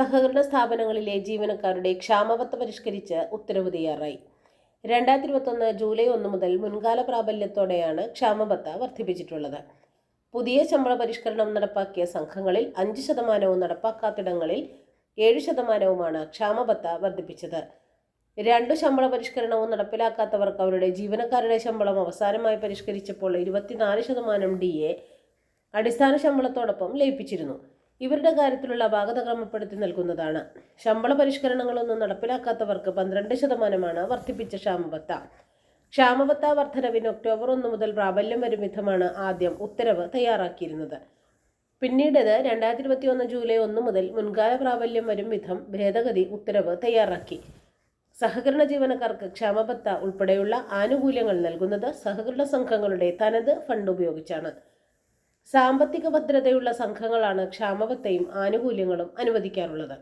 സഹകരണ സ്ഥാപനങ്ങളിലെ ജീവനക്കാരുടെ ക്ഷാമബത്ത പരിഷ്കരിച്ച് ഉത്തരവ് തയ്യാറായി. രണ്ടായിരത്തി ഇരുപത്തൊന്ന് ജൂലൈ ഒന്ന് മുതൽ മുൻകാല പ്രാബല്യത്തോടെയാണ് ക്ഷാമബത്ത വർദ്ധിപ്പിച്ചിട്ടുള്ളത്. പുതിയ ശമ്പള പരിഷ്കരണം നടപ്പാക്കിയ സംഘങ്ങളിൽ അഞ്ച് ശതമാനവും നടപ്പാക്കാത്തിടങ്ങളിൽ ഏഴ് ശതമാനവുമാണ് ക്ഷാമബത്ത വർദ്ധിപ്പിച്ചത്. രണ്ടു ശമ്പള പരിഷ്കരണവും നടപ്പിലാക്കാത്തവർക്ക് അവരുടെ ജീവനക്കാരുടെ ശമ്പളം അവസാനമായി പരിഷ്കരിച്ചപ്പോൾ ഇരുപത്തിനാല് ശതമാനം ഡി എ അടിസ്ഥാന ശമ്പളത്തോടൊപ്പം ലയിപ്പിച്ചിരുന്നു. ഇവരുടെ കാര്യത്തിലുള്ള അപാകത ക്രമപ്പെടുത്തി നൽകുന്നതാണ്. ശമ്പള പരിഷ്കരണങ്ങളൊന്നും നടപ്പിലാക്കാത്തവർക്ക് പന്ത്രണ്ട് ശതമാനമാണ് വർദ്ധിപ്പിച്ച ക്ഷാമബത്ത ക്ഷാമബത്ത വർധനവിന് ഒക്ടോബർ ഒന്ന് മുതൽ പ്രാബല്യം വരും വിധമാണ് ആദ്യം ഉത്തരവ് തയ്യാറാക്കിയിരുന്നത്. പിന്നീട് ഇത് രണ്ടായിരത്തി ഇരുപത്തി ഒന്ന് ജൂലൈ ഒന്ന് മുതൽ മുൻകാല പ്രാബല്യം വരും വിധം ഭേദഗതി ഉത്തരവ് തയ്യാറാക്കി. സഹകരണ ജീവനക്കാർക്ക് ക്ഷാമബത്ത ഉൾപ്പെടെയുള്ള ആനുകൂല്യങ്ങൾ നൽകുന്നത് സഹകരണ സംഘങ്ങളുടെ തനത് ഫണ്ട് ഉപയോഗിച്ചാണ്. സാമ്പത്തിക ഭദ്രതയുള്ള സംഘങ്ങളാണ് ക്ഷാമബത്തയും ആനുകൂല്യങ്ങളും അനുവദിക്കാറുള്ളത്.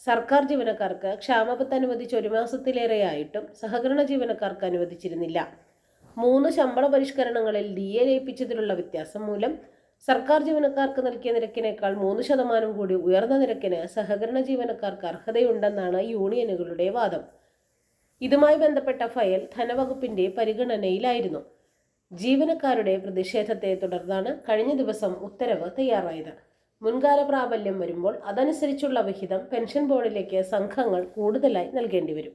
സർക്കാർ ജീവനക്കാർക്ക് ക്ഷാമബത്ത് അനുവദിച്ച് ഒരു മാസത്തിലേറെയായിട്ടും സഹകരണ ജീവനക്കാർക്ക് അനുവദിച്ചിരുന്നില്ല. മൂന്ന് ശമ്പള പരിഷ്കരണങ്ങളിൽ ഡി എ ലയിപ്പിച്ചതിലുള്ള വ്യത്യാസം മൂലം സർക്കാർ ജീവനക്കാർക്ക് നൽകിയ നിരക്കിനേക്കാൾ മൂന്ന് ശതമാനം കൂടി ഉയർന്ന നിരക്കിന് സഹകരണ ജീവനക്കാർക്ക് അർഹതയുണ്ടെന്നാണ് യൂണിയനുകളുടെ വാദം. ഇതുമായി ബന്ധപ്പെട്ട ഫയൽ ധനവകുപ്പിന്റെ പരിഗണനയിലായിരുന്നു. ജീവനക്കാരുടെ പ്രതിഷേധത്തെ തുടർന്നാണ് കഴിഞ്ഞ ദിവസം ഉത്തരവ് തയ്യാറായത്. മുൻകാല പ്രാബല്യം വരുമ്പോൾ അതനുസരിച്ചുള്ള വിഹിതം പെൻഷൻ ബോർഡിലേക്ക് സംഘങ്ങൾ കൂടുതലായി നൽകേണ്ടി വരും.